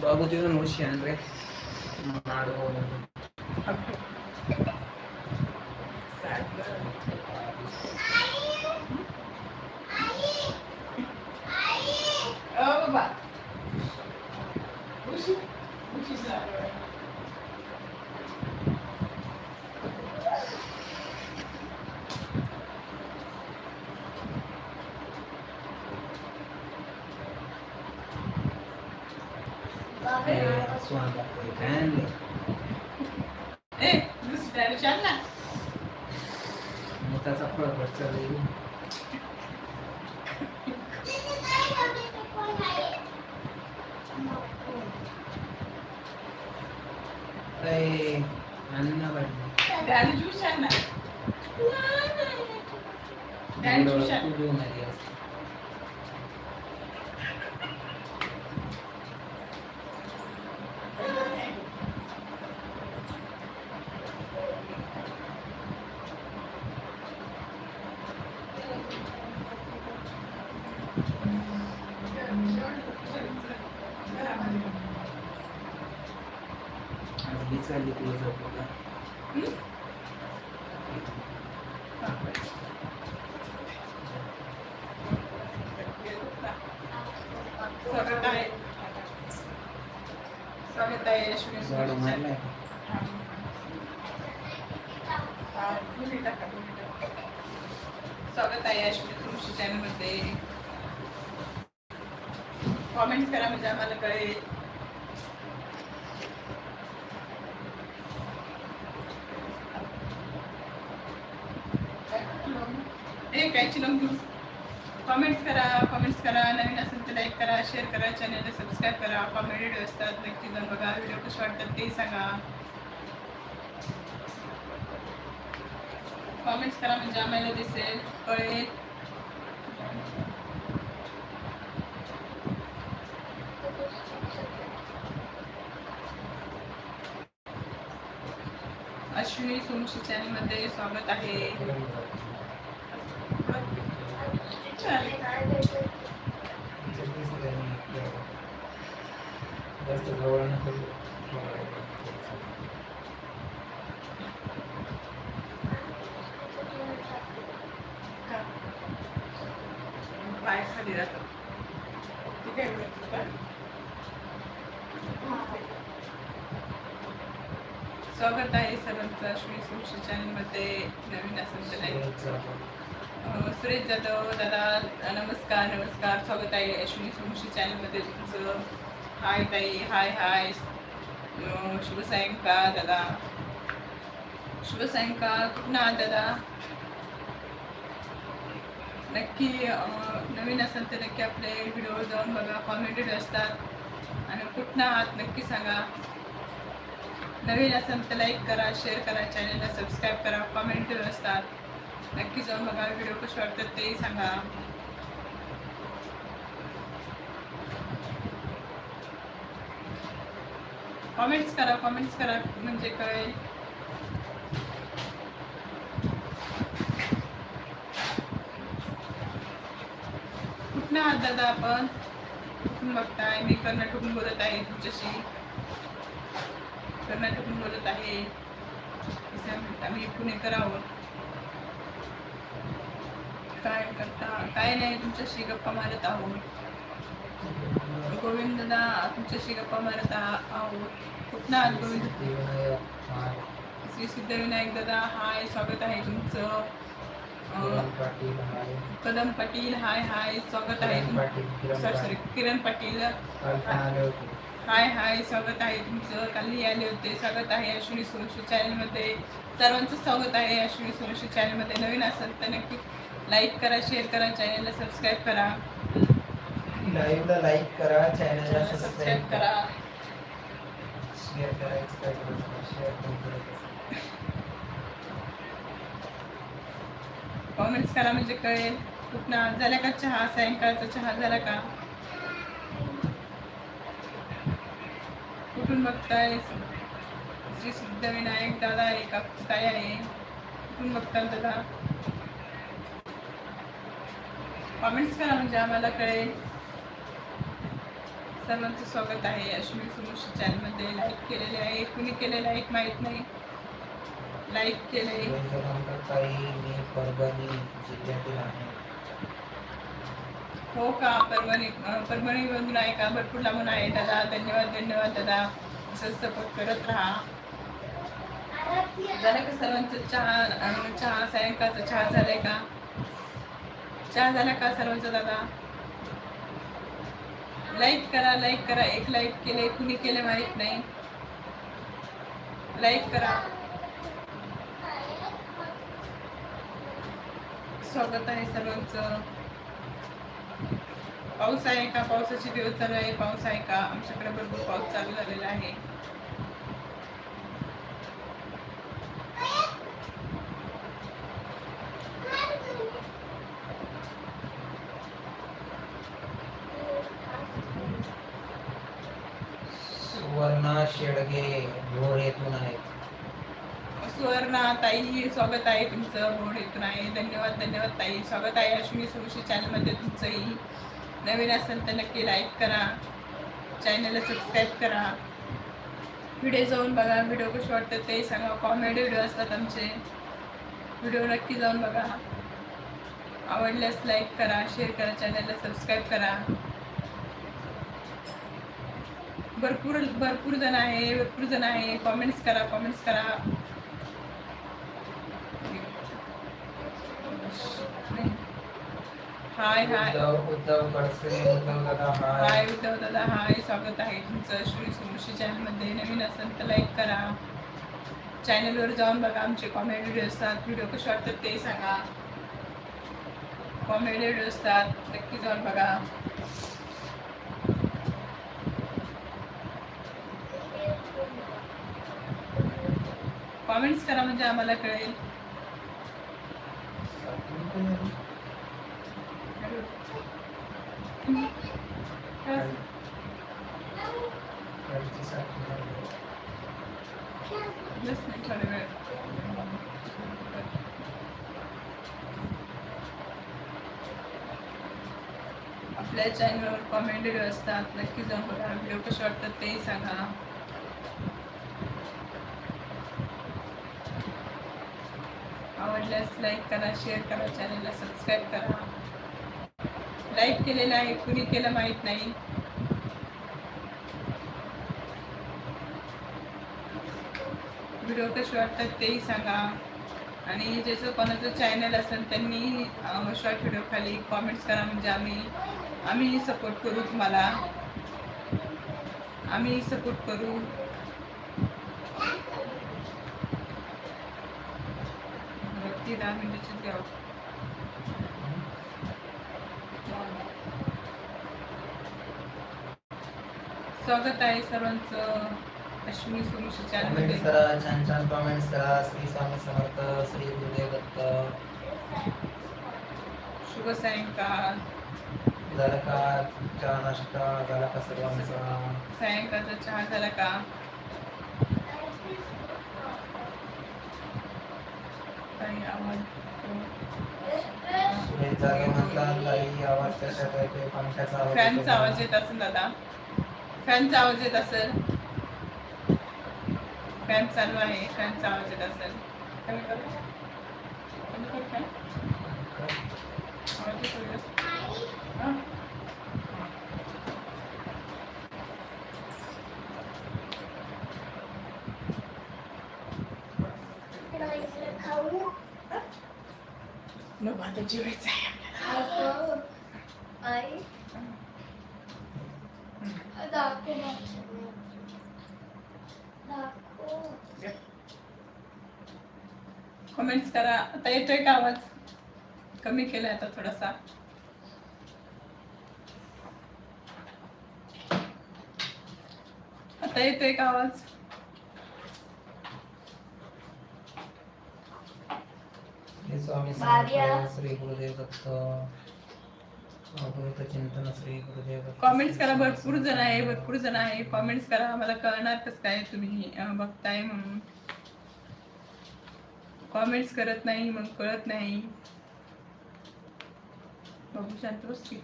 బాబు జీవనం మూసి అంటే त्याचा फळ चालू आहे. ना ज्यूस आहे तू मध्ये असते आज ही चालली तुला झोपायला स्वागत आहे स्वागत आहे यशवी झाडू मारलाय स्वागत आहे यशवी तुमच्या चॅनलमध्ये कॉमेंट करा म्हणजे आम्हाला कळेल. ए कायची घेऊ कॉमेंट्स करा कॉमेंट्स करा नवीन असेल तर लाईक करा शेअर करा चॅनलला सबस्क्राईब करा. कॉमेडी व्हिडिओ असतात नक्की जाऊन बघा. व्हिडिओ कसे वाटतात ते सांगा. कॉमेंट्स करा म्हणजे आम्हाला दिसेल कळेल. अश्विनी सोमशी चॅनलमध्ये स्वागत आहे. चालेल जास्त पाय खाली राहतो ठीक आहे बोलतो का? स्वागत आहे सर्वांचं. अश्विनी सोमशी चॅनलमध्ये नवीन असेल तर अं, सुरेश जाधव दादा नमस्कार नमस्कार. स्वागत आहे अश्विनी सोमशी चॅनलमध्ये तुमचं. हाय ताई हाय हाय. शुभ सायंकाळ दादा. शुभ सायंकाळ कुठं आहात दादा? नक्की नवीन असेल तर नक्की आपले व्हिडिओ जाऊन बघा. कॉमेडी असतात. आणि कुठनं आहात नक्की सांगा. नवीन असेल तर लाईक करा शेअर करा चॅनलला सबस्क्राईब करा कॉमेंट असतात. नक्की जाऊन बघा व्हिडिओ कसे वाटतात तेही सांगा. कॉमेंट्स करा कॉमेंट्स करा म्हणजे कळेल. कुठनं आहात दादा आपण? कुठून बघताय? मी कर्नाटकून बोलत आहे तुमच्याशी? कर्नाटकून बोलत आहे. आम्ही पुणेकर आहोत काय करता काय नाही तुमच्याशी गप्पा मारत आहोत. गोविंद दादा तुमच्याशी गप्पा मारत आहोत. कुठनं आहात गोविंद? श्री सिद्धविनायक दादा हाय स्वागत आहे तुमचं. कदम पाटील हाय हाय स्वागत आहे sorry sorry Kiran Patil. Hi hi स्वागत आहे तुमचं. कालही आले होते. स्वागत आहे अश्विनी सोनशी चॅनलमध्ये सर्वांचं स्वागत आहे अश्विनी सोनशी चॅनलमध्ये नवीन असेल तर नक्की लाईक करा शेअर करा चॅनलला सबस्क्राईब करा. लाईव्हला लाईक करा चॅनलला सबस्क्राईब करा. शेअर करा कॉमेंट्स करा म्हणजे कळेल. कुठनं? झाला का चहा? सायंकाळचा चहा झाला का? कुठून बघताय? श्री सिद्धविनायक दादा आहे का? काय आहे? कुठून बघताल दादा? कॉमेंट्स करा म्हणजे आम्हाला कळेल. सर्वांचं स्वागत आहे. अश्विनी सुमुशी चॅनलमध्ये लाईक केलेले आहे. कुणी केले लाईक माहीत नाही. लाईक केले मी परभणी जिल्ह्यातील आहे. हो का? परभणी अं, परभणीमधून आहे का? भरपूर लांबून आहे. दादा धन्यवाद धन्यवाद दादा. असंच सपोर्ट करत राहा. झालं का सर्वांचं चहा? चहा सायंकाळचा चहा झालाय का? चहा झाला का सर्वांचा दादा? लाईक करा लाईक करा. एक लाईक केलंय कुणी केले माहीत नाही. लाईक करा. स्वागत आहे सर्वांचं. पाऊस आहे का? पावसाचे दिवस चालू आहे. पाऊस आहे का? आमच्याकडे भरपूर पाऊस चालू झालेला आहे. सुवर्णा शेडगे येथून आहेत सुवर्णा ताई स्वागत आहे तुमचं. येथून आहे. धन्यवाद धन्यवाद ताई. स्वागत आहे अश्विनी सुरुशी चॅनलमध्ये तुमचंही. नवीन असेल तर नक्की लाईक करा. चॅनलला सबस्क्राईब करा. व्हिडिओ जाऊन बघा. व्हिडिओ कसे वाटतात ते सांगा. कॉमेडी व्हिडिओ असतात आमचे. व्हिडिओ नक्की जाऊन बघा. आवडल्यास लाईक करा. शेअर करा. चॅनलला सबस्क्राईब करा. भरपूर भरपूर जण आहे. भरपूर जण आहे. कॉमेंट्स करा. कॉमेंट्स करा. हाय हाय. उद्धव उद्धव कडसे उद्धव दादा हाय. हाय उद्धव दादा हाय. स्वागत आहे तुमचं श्री सुमुशी चॅनलमध्ये. नवीन असेल तर लाईक करा. चॅनलवर जाऊन बघा आमचे कॉमेडी व्हिडिओ असतात. व्हिडिओ कसे वाटतात ते सांगा. कॉमेडी व्हिडिओ असतात. नक्की जाऊन बघा. कॉमेंट्स करा म्हणजे आम्हाला कळेल. आपल्या चॅनलवर कॉमेंट असतात, नक्की जाऊन बघा. व्हिडिओ कसे वाटतात तेही सांगा. आवडल्यास लाईक करा शेअर करा चॅनलला सबस्क्राईब करा. लाईक केलेलं आहे कुणी केलं माहीत नाही. व्हिडिओ कसे वाटतात तेही सांगा. आणि ज्याचं कोणाचं चॅनल असेल त्यांनी शॉर्ट व्हिडिओ खाली कॉमेंट्स करा म्हणजे आम्ही आम्ही सपोर्ट करू तुम्हाला. आम्ही सपोर्ट करू. ती दहा मिनिटाची द्यावं स्वागत आहे सर्वांचं. अश्विनी सुमुशी चॅनलमध्ये कमेंट्स करा छान छान कमेंट्स करा. श्री स्वामी समर्थ श्री गुरुदेव दत्त. शुभ सायंकाळ. झालं का? चहा नाश्ता? झाला का सर्वांचा? सायंकाळचा चहा झाला का? काही आवाज? जागे म्हणतात आवाज पंख्याचा आवाज फॅनचा? येत असेल दादा. फॅनचा आवाज येत असेल. फॅन चालू आहे. फॅनचा आवाज येत असेल. कमी करू? कमी करू फॅन आवाज येतोय जास्त. हा? नको आता जेवायचं आहे आपल्याला. आई दाखव दाखव कमेंट्स करा आता येतोय का आवाज? कमी केलाय आता थोडासा. आता येतोय का आवाज? श्री स्वामी श्री गुरुदेव दत्त अवधूत चिंतन श्री गुरुदेव कॉमेंट्स करा भरपूर जण आहे भरपूर जण आहे. कॉमेंट्स करा आम्हाला कळणार कसं काय तुम्ही बघताय म्हणून. कॉमेंट्स करत नाही मग कळत नाही. बघू शांत बस की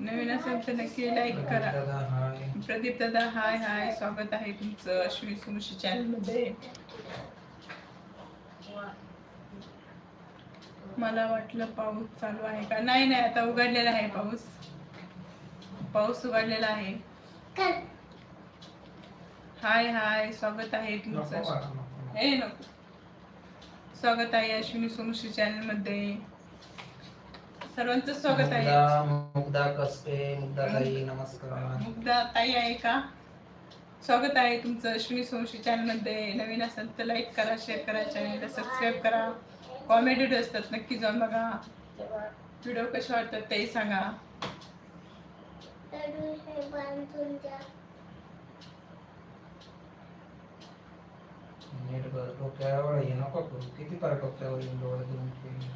नवीन असेल तर नक्की लाईक करा. प्रदीप दादा हाय हाय स्वागत आहे तुमचं अश्विनी सुमुशी चॅनलमध्ये. मला वाटलं पाऊस चालू आहे का? नाही नाही आता उघडलेला आहे पाऊस. पाऊस उघडलेला आहे. कर हाय हाय स्वागत आहे तुमचं. हे नको. स्वागत आहे अश्विनी सोमशी चॅनलमध्ये सर्वांचं स्वागत आहे. मुग्धा कसबे मुग्धा ताई नमस्कार. मुग्धा ताई आहे का? स्वागत आहे तुमचं अश्विनी सोमशी चॅनलमध्ये नवीन असेल तर लाईक करा शेअर करा चॅनलला सबस्क्राईब करा. कॉमेडी व्हिडिओ असतात नक्की जाऊन बघा. व्हिडिओ कसे वाटतात ते सांगा. नीट कर. डोक्यावर हे नको करू. किती पार डोक्यावर येऊन डोळे देऊन ठेवले.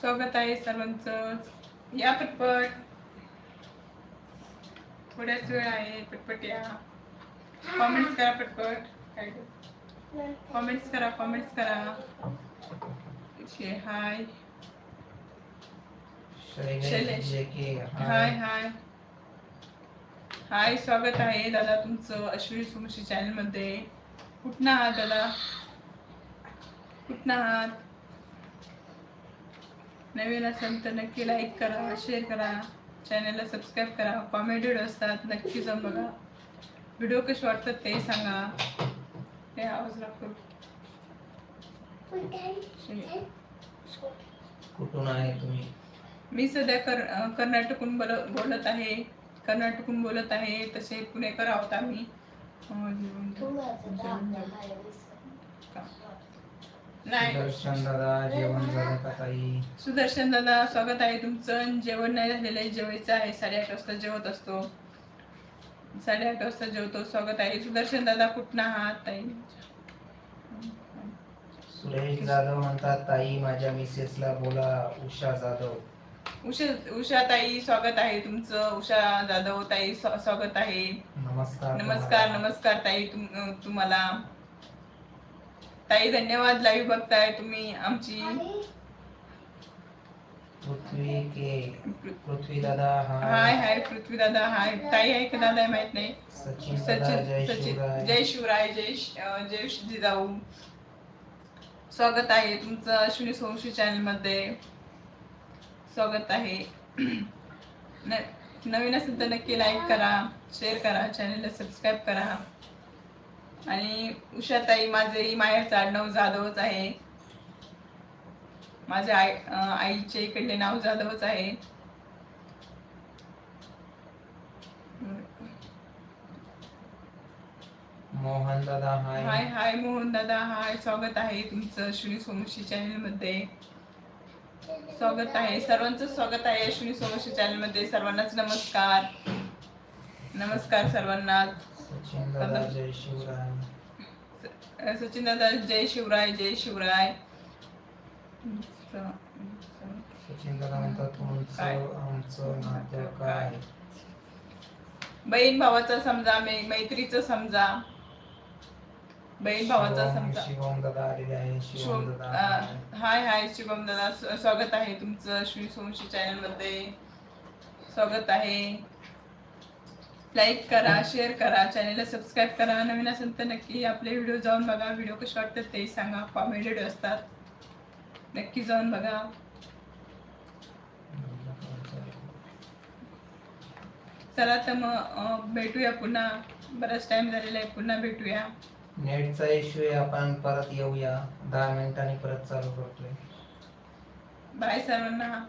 स्वागत आहे सर्वांचं. या पटपट. थोड्याच वेळ आहे. पटपट या. कॉमेंट्स करा पटपट. काय कॉमेंट्स करा कॉमेंट्स करा. शे हाय शैलेश हाय हाय हाय स्वागत आहे दादा तुमचं अश्विनी सुमशी चॅनलमध्ये कुठनं आहात दादा? कुठनं आहात? नवीन असेल तर नक्की लाईक करा शेअर करा. चॅनलला सबस्क्राईब करा. कॉमेडी व्हिडिओ असतात नक्की जाऊन बघा. व्हिडिओ कसे वाटतात ते सांगा. हे आवाज लागतो कुठून आहे तुम्ही? मी सध्या कर कर्नाटकहून बोल बोलत आहे. कर्नाटकहून बोलत आहे तसे पुणेकर आहोत आम्ही. अं, नाही. दर्शन दादा जेवण झालं का ताई? सुदर्शन दादा स्वागत आहे तुमचं. जेवण नाही झालेलं आहे जेवायचं आहे. साडेआठ वाजता जेवत असतो. साडेआठ वाजता जेवतो. स्वागत आहे. सुदर्शन दादा कुठनं आहात ताई? सुरेश जाधव म्हणतात ताई माझ्या मिसेसला बोला उषा जाधव. उषा उषा ताई स्वागत आहे तुमचं. उषा जाधव ताई स्वा- स्वागत आहे. नमस्कार नमस्कार. नमस्कार ताई तुम्हाला. ताई धन्यवाद. लाईव्ह बघताय तुम्ही आमची. पृथ्वी के पृथ्वी दादा हाय. हाय पृथ्वी दादा हाय. ताई आहे का दादा माहीत नाही? सचिन सचिन जय शिवराय. जय जय जिजाऊ. स्वागत आहे तुमचं अश्विनी सोमशी चॅनलमध्ये. स्वागत आहे. नवीन असेल तर नक्की लाईक करा शेअर करा चॅनलला सबस्क्राईब करा. आणि उषाताई माझे माहेरचं आडनाव जाधवच आहे. माझ्या आई आईचे इकडले नाव जाधवच आहे. मोहन दादा हाय हाय हाय मोहन दादा हाय स्वागत आहे तुमचं अश्विनी सोमशी चॅनलमध्ये. स्वागत आहे. सर्वांचं स्वागत आहे अश्विनी सोमशी चॅनलमध्ये सर्वांनाच नमस्कार. नमस्कार सर्वांना. सचिन दादा जय शिवराय जय शिवराय. बहीण भावाचा समजा मै- मैत्रीचं समजा. बहीण भावाचा समजा. शिवम दादा आलेले आहे शिवम शिवम दादा अं, हाय. हाय शिवम दादा स्व- स्वागत आहे तुमचं श्री सोमशी चॅनलमध्ये स्वागत आहे. लाईक करा शेअर करा चॅनलला सबस्क्राईब करा. नवीन असेल तर नक्की आपले व्हिडिओ जाऊन बघा. व्हिडिओ कसे वाटतात ते सांगा. कॉमेडी व्हिडिओ असतात. नक्की जाऊन बघा. चला तर मग भेटूया पुन्हा. बराच टाइम झालेला आहे. पुन्हा भेटूया. नेटचा इश्यू आहे आपण परत येऊया. दहा मिनिटांनी परत चालू करतोय. बाय सर्वांना.